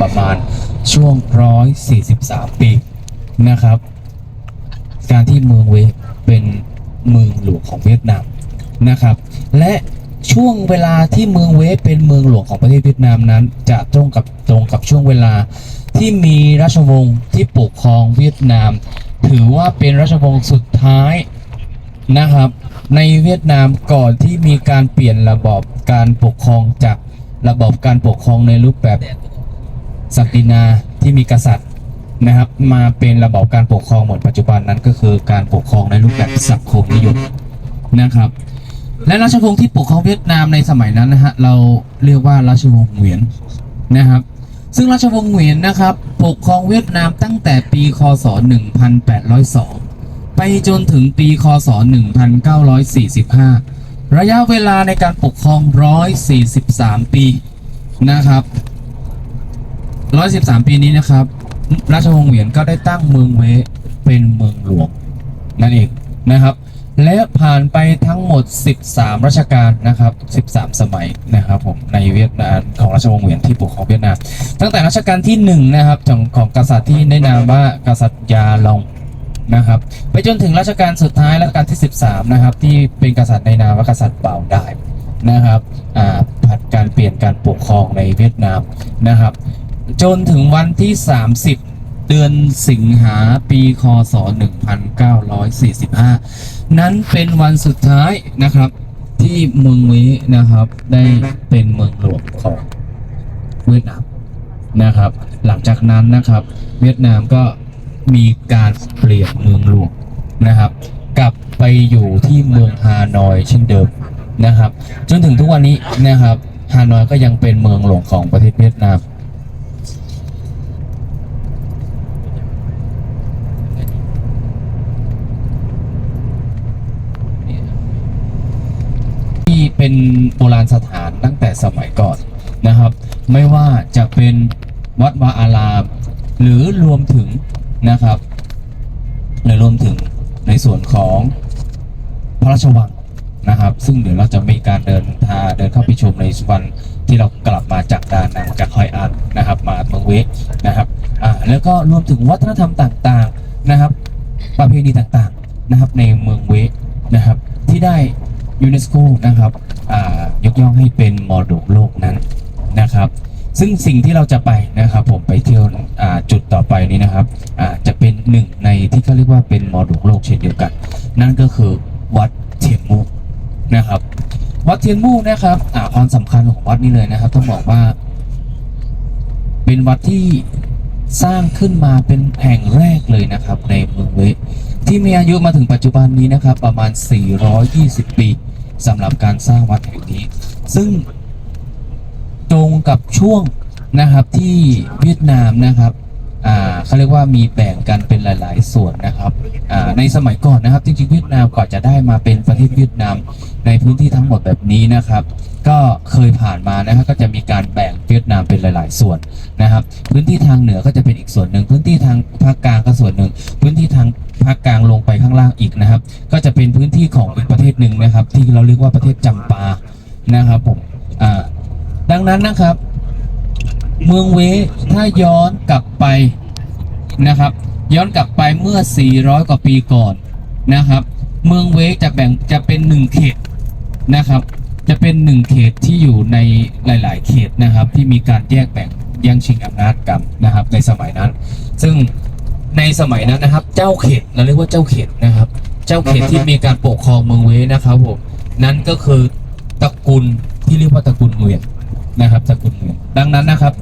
ประมาณช่วงร้อยสี่สิบสามปีนะครับ การที่เมืองเวเป็นเมืองหลวงของเวียดนามนะครับ และช่วงเวลาที่เมืองเวเป็นเมืองหลวงของประเทศเวียดนามนั้น จะตรงกับตรงกับช่วงเวลาที่มีราชวงศ์ที่ปกครองเวียดนาม ถือว่าเป็นราชวงศ์สุดท้ายนะครับ ในเวียดนามก่อนที่มีการเปลี่ยนระบอบการปกครองจากระบอบการปกครองในรูปแบบ ศักดินาที่มีกษัตริย์นะครับ มาเป็นระบอบการปกครองเหมือนปัจจุบันนั้นก็คือการปกครองในรูปแบบสังคมนิยมนะครับ และราชวงศ์ที่ปกครองเวียดนามในสมัยนั้นนะฮะเราเรียกว่าราชวงศ์เหวียนนะครับ ซึ่งราชวงศ์เหวียนนะครับ ปกครองเวียดนามตั้งแต่ปีคศ 1802 ไปจนถึงปีคศ 1945 ระยะเวลาในการปกครอง 143 ปีนะครับ 113 ปีนี้นะครับ ราชวงศ์เหวียนก็ได้ตั้งเมืองเวเป็นเมืองหลวงนั่นเองนะครับ และผ่านไปทั้งหมด 13รัชกาลนะครับ 13 สมัยนะครับผมในเวียดนามของราชวงศ์เหวียนที่ปกครองเวียดนามตั้งแต่รัชกาลที่1นะครับของของกษัตริย์ที่ได้นามว่ากษัตริย์ยาลองนะครับไปจนถึงรัชกาลสุดท้ายรัชกาลที่ 13 นะครับ ที่เป็นกษัตริย์ในนามว่ากษัตริย์เป่าได้นะครับผัดการเปลี่ยนการปกครองในเวียดนามนะครับ จนถึงวันที่ 30 เดือนสิงหาปีคศ 1945 นั้นเป็นวันสุดท้ายนะครับ ที่เมืองเวนะครับ ได้เป็นเมืองหลวงของเวียดนามนะครับ หลังจากนั้นนะครับ เวียดนามก็มีการเปลี่ยนเมืองหลวงนะครับ กลับไปอยู่ที่เมืองฮานอยเช่นเดิมนะครับ จนถึงทุกวันนี้นะครับฮานอยก็ยังเป็นเมืองหลวงของประเทศเวียดนาม ที่ เป็นโบราณสถานตั้งแต่สมัยก่อนนะครับ ไม่ว่าจะเป็นวัดวาอาราม หรือรวมถึงนะครับหรือรวมถึงในส่วนของพระราชวังนะครับ ซึ่งเดี๋ยวเราจะมีการเดินทางเดินเข้าไปชมในวันที่เรากลับมาจากดานังจากคอยอันนะครับ มาเมืองเวกนะครับอ่าแล้วก็รวมถึงวัฒนธรรมต่างๆนะครับ ประเพณีต่างๆนะครับในเมืองเวกนะครับ ที่ได้ยูเนสโกนะครับ ยกย่องให้เป็นมรดกโลกนั้นนะครับ ซึ่งสิ่งที่เราจะไปนะครับผมไปเที่ยวจุดต่อไปนี้นะครับจะเป็นหนึ่งในที่เขาเรียกว่าเป็นมรดกโลกเช่นเดียวกัน นั่นก็คือวัดเทียนมูนะครับ วัดเทียนมูนะครับความสำคัญของวัดนี้เลยนะครับ ต้องบอกว่า เป็นวัดที่สร้างขึ้นมาเป็นแห่งแรกเลยนะครับในเมืองเวที่มีอายุมาถึงปัจจุบันนี้นะครับ ประมาณ 420 ปี สำหรับการสร้างวัดแห่งนี้ ซึ่งตรงกับช่วงนะครับที่เวียดนามนะครับ เขาเรียกว่ามีแบ่งกันเป็นหลาย ๆ ส่วนนะครับในสมัยก่อนนะครับ จริงๆเวียดนามก่อนจะได้มาเป็นประเทศเวียดนามในพื้นที่ทั้งหมดแบบนี้นะครับ ก็เคยผ่านมานะครับก็จะมีการแบ่งเวียดนามเป็นหลาย ๆ ส่วนนะครับ พื้นที่ทางเหนือก็จะเป็นอีกส่วนหนึ่ง พื้นที่ทางภาคกลางก็ส่วนหนึ่ง พื้นที่ทางภาคกลางลงไปข้างล่างอีกนะครับ ก็จะเป็นพื้นที่ของอีกประเทศหนึ่งนะครับ ที่เราเรียกว่าประเทศจำปานะครับผมดังนั้นนะครับ เมืองเวถ้าย้อนกลับไปนะครับ ย้อนกลับไปเมื่อ 400 กว่าปีก่อนนะครับ เมืองเวจะแบ่งจะเป็นหนึ่งเขตนะครับ จะเป็นหนึ่งเขตที่อยู่ในหลาย ๆ เขตนะครับ ที่มีการแยกแบ่งแย่งชิงอำนาจกันนะครับ ในสมัยนั้น ซึ่งในสมัยนั้นนะครับ เจ้าเขตเราเรียกว่าเจ้าเขตนะครับ เจ้าเขตที่มีการปกครองเมืองเวนะครับผมนั่นก็คือตระกูลที่เรียกว่าตระกูลเวียนนะครับสกุลเมืองดังนั้นนะครับ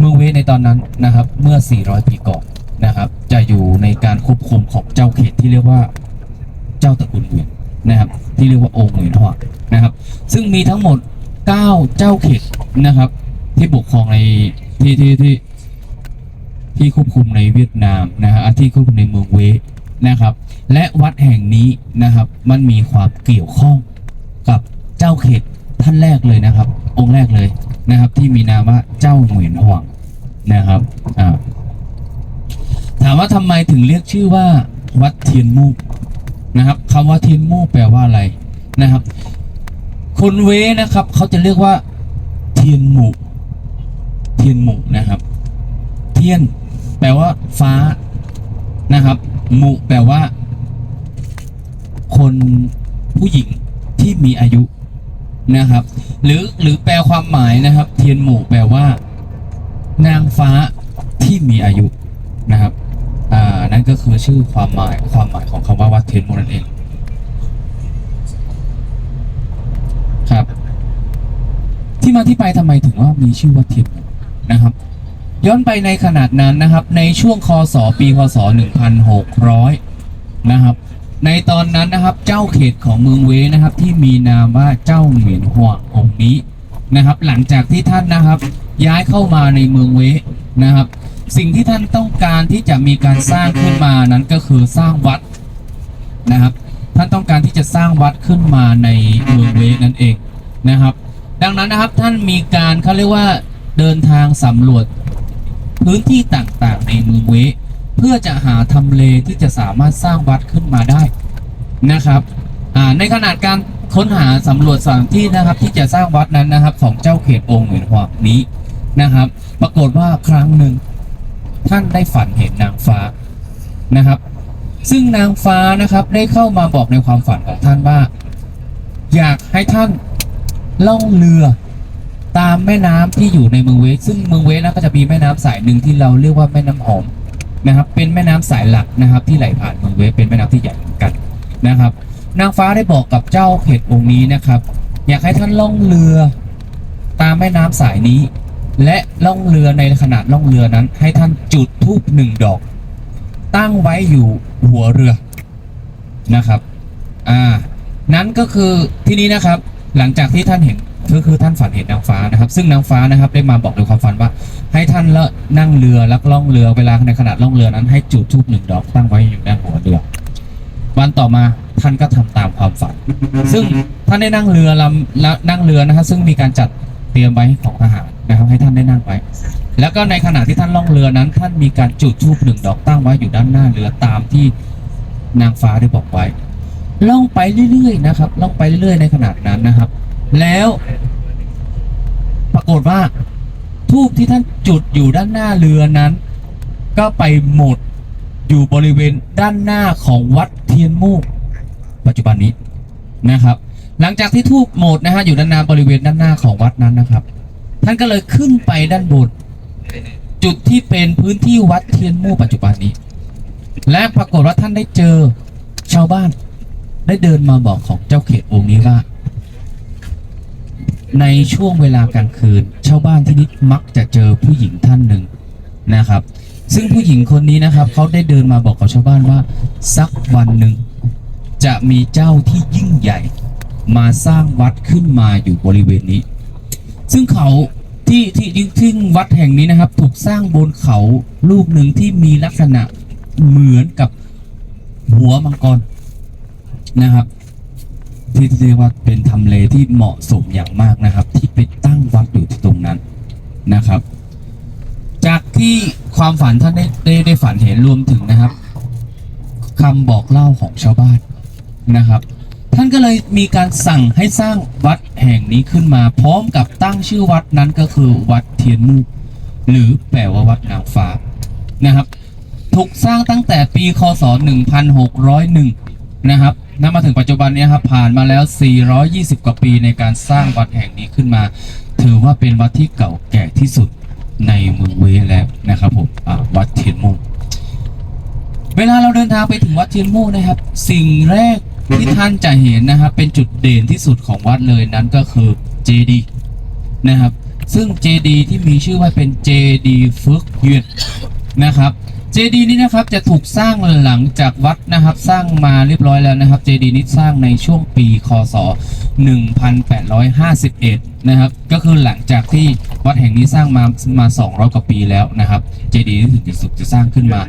เมืองเวในตอนนั้นนะครับ เมื่อ 400 ปีก่อนนะครับ จะอยู่ในการควบคุมของเจ้าเขตที่เรียกว่าเจ้าตระกูลเวียนนะครับ ที่เรียกว่าองค์เวียนหอกนะครับ ซึ่งมีทั้งหมด 9 เจ้าเขตนะครับ ที่ปกครองในที่ที่ที่ที่ควบคุมในเวียดนามนะฮะที่ควบคุมในเมืองเวนะครับ และวัดแห่งนี้นะครับ มันมีความเกี่ยวข้องกับเจ้าเขตท่านแรกเลยนะครับ องค์แรกเลยนะครับ ที่มีนามว่าเจ้าเหวียนห่วง นะครับถามว่าทำไมถึงเรียกชื่อว่า วัดเทียนมูกนะครับคำว่าเทียนมูกแปลว่าอะไรนะครับ คนเวนะครับเขาจะเรียกว่า เทียนหมู่เทียนหมู่าฟ้านะครับมุแปลว่า คนผู้หญิงที่มีอายุนะครับ หรือหรือแปลความหมายนะครับ เทียนหมู่แปลว่า นางฟ้าที่มีอายุนะครับอ่านั่นก็คือชื่อความหมายความหมายของคำว่าวัดเทนหมู่นั่นเองครับ ที่มาที่ไปทำไมถึงว่ามีชื่อว่าเทนหมู่นะครับ ย้อนไปในขนาดนั้นนะครับ ในช่วงคศปีคศ 1600 นะครับ ในตอนนั้นนะครับเจ้าเขตของเมืองเวนะครับที่มีนามว่าเจ้าเหมียนหัวองค์นี้นะครับ หลังจากที่ท่านนะครับ ย้ายเข้ามาในเมืองเวนะครับ สิ่งที่ท่านต้องการที่จะมีการสร้างขึ้นมานั้นก็คือสร้างวัดนะครับ ท่านต้องการที่จะสร้างวัดขึ้นมาในเมืองเวนั่นเองนะครับ ดังนั้นนะครับท่านมีการเขาเรียกว่าเดินทางสำรวจพื้นที่ต่างๆ ในเมืองเวเพื่อจะหาทำเลที่จะสามารถสร้างวัดขึ้นมาได้นะครับในขนาดการค้นหาสำรวจสถานที่นะครับที่จะสร้างวัดนั้นนะครับ ของเจ้าเขตองค์เหมือนหวกนี้ นะครับ ปรากฏว่าครั้งหนึ่งท่านได้ฝันเห็นนางฟ้านะครับ ซึ่งนางฟ้านะครับได้เข้ามาบอกในความฝันของท่านว่า อยากให้ท่านล่องเรือตามแม่น้ำที่อยู่ในเมืองเวสซึ่งเมืองเวสนะก็จะมีแม่น้ำสายหนึ่งที่เราเรียกว่าแม่น้ำหอมนะครับ เป็นแม่น้ำสายหลักนะครับ ที่ไหลผ่านเมืองเวสเป็นแม่น้ำที่ใหญ่เหมือนกันนะครับ นางฟ้าได้บอกกับเจ้าเขตองค์นี้นะครับ อยากให้ท่านล่องเรือตามแม่น้ำสายนี้ และล่องเรือในขนาดล่องเรือนั้น ให้ท่านจุดธูปหนึ่งดอก ตั้งไว้อยู่หัวเรือนะครับ อ่า นั้นก็คือที่นี้นะครับ หลังจากที่ท่านเห็นก็คือท่านฝันเห็นนางฟ้านะครับ ซึ่งนางฟ้านะครับได้มาบอกในความฝันว่า ให้ท่านละนั่งเรือลักล่องเรือเวลาในขนาดล่องเรือนั้น ให้จุดธูปหนึ่งดอกตั้งไว้อยู่ด้านหัวเรือวันต่อมาท่านก็ทำตามความฝัน ซึ่งท่านได้นั่งเรือลำนั่งเรือนะครับซึ่งมีการจัดเตรียมไว้ของทหาร นะครับให้ท่านได้นั่งไว้แล้วก็ในขณะที่ท่านล่องเรือนั้น ท่านมีการจุดธูปหนึ่งดอกตั้งไว้อยู่ด้านหน้าเรือตามที่นางฟ้าได้บอกไว้ ล่องไปเรื่อยๆนะครับ ล่องไปเรื่อยๆในขนาดนั้นนะครับ แล้วปรากฏว่าทูบที่ท่านจุดอยู่ด้านหน้าเรือนั้น ก็ไปหมดอยู่บริเวณด้านหน้าของวัดเทียนมูกปัจจุบันนี้นะครับ หลังจากที่ทูบหมดนะฮะอยู่ด้านหน้าบริเวณด้านหน้าของวัดนั้นนะครับ ท่านก็เลยขึ้นไปด้านบนจุดที่เป็นพื้นที่วัดเทียนมู่ปัจจุบันนี้ และปรากฏว่าท่านได้เจอชาวบ้าน ได้เดินมาบอกของเจ้าเขตองค์นี้ว่า ในช่วงเวลากลางคืน ชาวบ้านที่นี่มักจะเจอผู้หญิงท่านหนึ่งนะครับ ซึ่งผู้หญิงคนนี้นะครับเขาได้เดินมาบอกกับชาวบ้านว่า สักวันหนึ่งจะมีเจ้าที่ยิ่งใหญ่ มาสร้างวัดขึ้นมาอยู่บริเวณนี้ ซึ่งเขาที่ที่ที่ที่วัดแห่งนี้นะครับ ถูกสร้างบนเขาลูกหนึ่งที่มีลักษณะเหมือนกับหัวมังกรนะครับ ที่เรียกว่าเป็นทำเลที่เหมาะสมอย่างมากนะครับ ที่ไปตั้งวัดอยู่ที่ตรงนั้นนะครับ จากที่ความฝันท่านได้ได้ได้ฝันเห็นรวมถึงนะครับคำบอกเล่าของชาวบ้านนะครับ ท่านก็เลยมีการสั่งให้สร้างวัดแห่งนี้ขึ้นมา พร้อมกับตั้งชื่อวัดนั้นก็คือวัดเทียนมูกหรือแปลว่าวัดนางฟ้านะครับ ถูกสร้างตั้งแต่ปีคศ 1601 นะครับนำมาถึงปัจจุบันนี้ครับผ่านมาแล้ว 420 กว่าปีในการสร้างวัดแห่งนี้ขึ้นมา ถือว่าเป็นวัดที่เก่าแก่ที่สุดในเมืองเวแล้วนะครับผมวัดเทียนมูกเวลาเราเดินทางไปถึงวัดเทียนมูกนะครับ สิ่งแรก ที่ท่านจะเห็นนะครับเป็นจุดเด่นที่สุดของวัดเลยนั้นก็คือเจดีนะครับ ซึ่งเจดีที่มีชื่อว่าเป็นเจดีฟึกเยือนนะครับ เจดีนี้นะครับจะถูกสร้างหลังจากวัดนะครับ สร้างมาเรียบร้อยแล้วนะครับ เจดีนี้สร้างในช่วงปีคศ 1851 นะครับ ก็คือหลังจากที่วัดแห่งนี้สร้างมามา 200 กว่าปีแล้วนะครับ เจดีนี้ถึงจะสุกจะสร้างขึ้นมา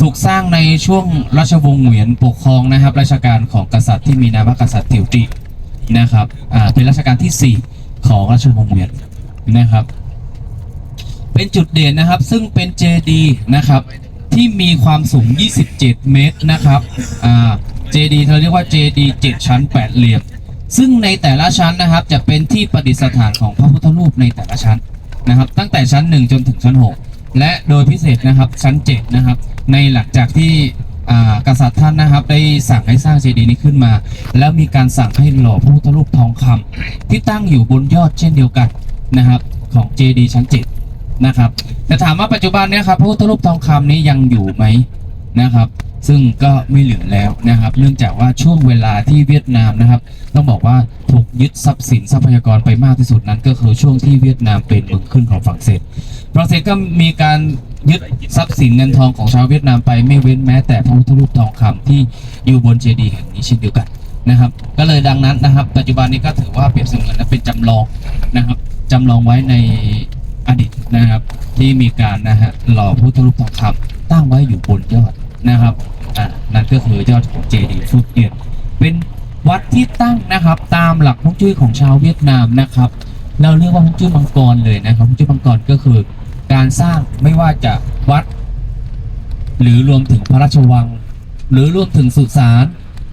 ถูกสร้างในช่วงราชวงศ์เหวียนปกครองนะครับ ราชการของกษัตริย์ที่มีนามว่ากษัตริย์ติวตรีนะครับอ่าเป็นรัชกาลที่ 4 ของราชวงศ์เหวียนนะครับ เป็นจุดเด่นนะครับซึ่งเป็นเจดีนะครับ ที่มีความสูง 27 เมตรนะครับอ่าเจดีเราเรียกว่าเจดี7ชั้น 8 เหลี่ยม ซึ่งในแต่ละชั้นนะครับ จะเป็นที่ประดิษฐานของพระพุทธรูปในแต่ละชั้นนะครับ ตั้งแต่ชั้น 1 จนถึงชั้น 6 และโดยพิเศษนะครับชั้นเจ็ดนะครับ ในหลังจากที่กษัตริย์ท่านนะครับได้สั่งให้สร้างเจดีย์นี้ขึ้นมา แล้วมีการสั่งให้หล่อพระพุทธรูปทองคำที่ตั้งอยู่บนยอดเช่นเดียวกันนะครับ ของเจดีย์ชั้นเจ็ด นะครับแต่ถามว่าปัจจุบันเนี่ยครับพระพุทธรูปทองคำนี้ยังอยู่ไหมนะครับ ซึ่งก็ไม่เหลือแล้วนะครับ เนื่องจากว่าช่วงเวลาที่เวียดนามนะครับ ต้องบอกว่าถูกยึดทรัพย์สินทรัพยากรไปมากที่สุดนั้น ก็คือช่วงที่เวียดนามเป็นเมืองขึ้นของฝรั่งเศสฝรั่งเศสก็มีการยึดทรัพย์สินเงินทองของชาวเวียดนามไปไม่เว้นแม้แต่พระพุทธรูปทองคำที่อยู่บนเจดีย์แห่งนี้เช่นเดียวกันนะครับ ก็เลยดังนั้นนะครับ ปัจจุบันนี้ก็ถือว่าเปรียบเสมือนเป็นจำลองนะครับจำลองไว้ใน อดีตนะครับ ที่มีการนะฮะหล่อพุทธรูปทองคำตั้งไว้อยู่บนยอดนะครับอ่านั่นก็คือยอดของเจดีย์ฟุกเอียนเป็นวัดที่ตั้งนะครับ ตามหลักฮวงจุ้ยของชาวเวียดนามนะครับ เราเรียกว่าฮวงจุ้ยมังกรเลยนะครับฮวงจุ้ยมังกรก็คือ การสร้างไม่ว่าจะวัด หรือรวมถึงพระราชวัง หรือรวมถึงสุสาน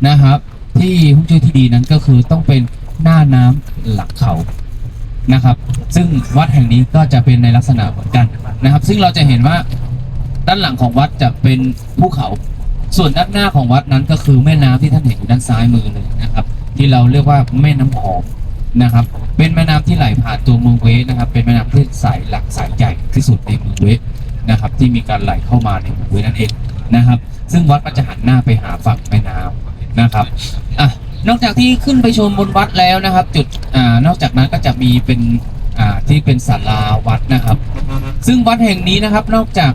นะครับ ที่ฮวงจุ้ยที่ดีนั้นก็คือต้องเป็นหน้าน้ำหลังเขา นะครับ ซึ่งวัดแห่งนี้ก็จะเป็นในลักษณะเหมือนกันนะครับ ซึ่งเราจะเห็นว่าด้านหลังของวัดจะเป็นภูเขา ส่วนด้านหน้าของวัดนั้นก็คือแม่น้ำที่ท่านเห็นอยู่ด้านซ้ายมือเลยนะครับ ที่เราเรียกว่าแม่น้ำหอมนะครับ เป็นแม่น้ำที่ไหลผ่านตัวเมืองเวสนะครับ เป็นแม่น้ำที่สายหลักสายใหญ่ที่สุดในเมืองเวสนะครับ ที่มีการไหลเข้ามาในเมืองเวสนั่นเองนะครับ ซึ่งวัดก็จะหันหน้าไปหาฝั่งแม่น้ำนะครับอะ นอกจากที่ขึ้นไปชมบนวัดแล้วนะครับ จุดอ่านอกจากนั้นก็จะมีเป็นอ่าที่เป็นศาลาวัดนะครับ ซึ่งวัดแห่งนี้นะครับนอกจาก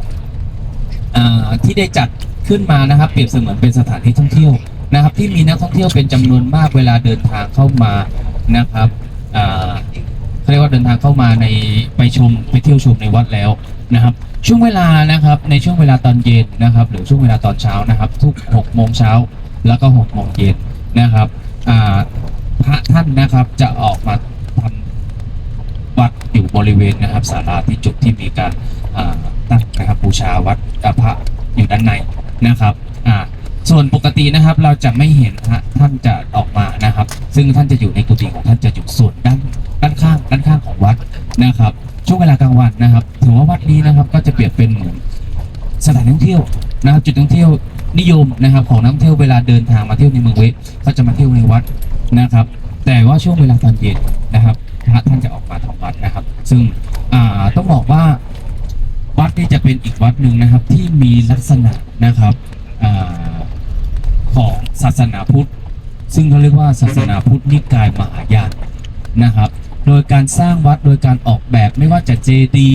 อ่าที่ได้จัดขึ้นมานะครับ เปรียบเสมือนเป็นสถานที่ท่องเที่ยวนะครับ ที่มีนักท่องเที่ยวเป็นจำนวนมากเวลาเดินทางเข้ามานะครับอ่าเขาเรียกว่าเดินทางเข้ามาในไปชมไปเที่ยวชมในวัดแล้วนะครับ ช่วงเวลานะครับในช่วงเวลาตอนเย็นนะครับ หรือช่วงเวลาตอนเช้านะครับ ทุก6โมงเช้าแล้วก็6โมงเย็น นะครับพระท่านนะครับจะออกมาทำวัดอยู่บริเวณนะครับศาลาที่จุดที่มีการตั้งนะครับบูชาวัดพระอยู่ด้านในนะครับส่วนปกตินะครับเราจะไม่เห็นฮะท่านจะออกมานะครับ ซึ่งท่านจะอยู่ในกุฏิของท่านจะอยู่ส่วนด้านด้านข้างด้านข้างของวัดนะครับ ช่วงเวลากลางวันนะครับ ถือว่าวัดนี้นะครับก็จะเปรียบเป็นเหมือนสถานท่องเที่ยวนะครับจุดท่องเที่ยว นิยมนะครับของนักเที่ยวเวลาเดินทางมาเที่ยวในเมืองเวสก็จะมาเที่ยวในวัดนะครับ แต่ว่าช่วงเวลาตอนเย็นนะครับพระท่านจะออกมาทำวัดนะครับ ซึ่งต้องบอกว่าวัดนี้จะเป็นอีกวัดหนึ่งนะครับที่มีลักษณะนะครับอของศาสนาพุทธ ซึ่งเขาเรียกว่าศาสนาพุทธนิกายมหายานนะครับ โดยการสร้างวัดโดยการออกแบบไม่ว่าจะเจดี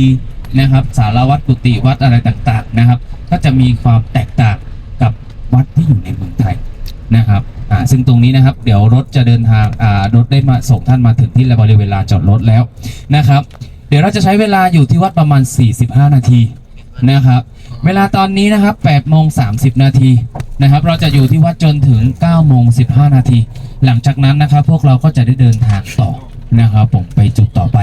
นะครับสารวัตรกุฏิวัดอะไรต่างๆนะครับ ก็จะมีความแตกต่างกับวัดที่อยู่ในเมืองไทยนะครับอ่า ซึ่งตรงนี้นะครับ เดี๋ยวรถจะเดินทางอ่ารถได้มาส่งท่านมาถึงที่บริเวณลานจอดรถแล้วนะครับ เดี๋ยวเราจะใช้เวลาอยู่ที่วัดประมาณ 45 นาทีนะครับเวลาตอนนี้นะครับ8โมง30 นาทีนะครับ เราจะอยู่ที่วัดจนถึง9โมง15 นาที หลังจากนั้นนะครับ พวกเราก็จะได้เดินทางต่อนะครับผมไปจุดต่อไป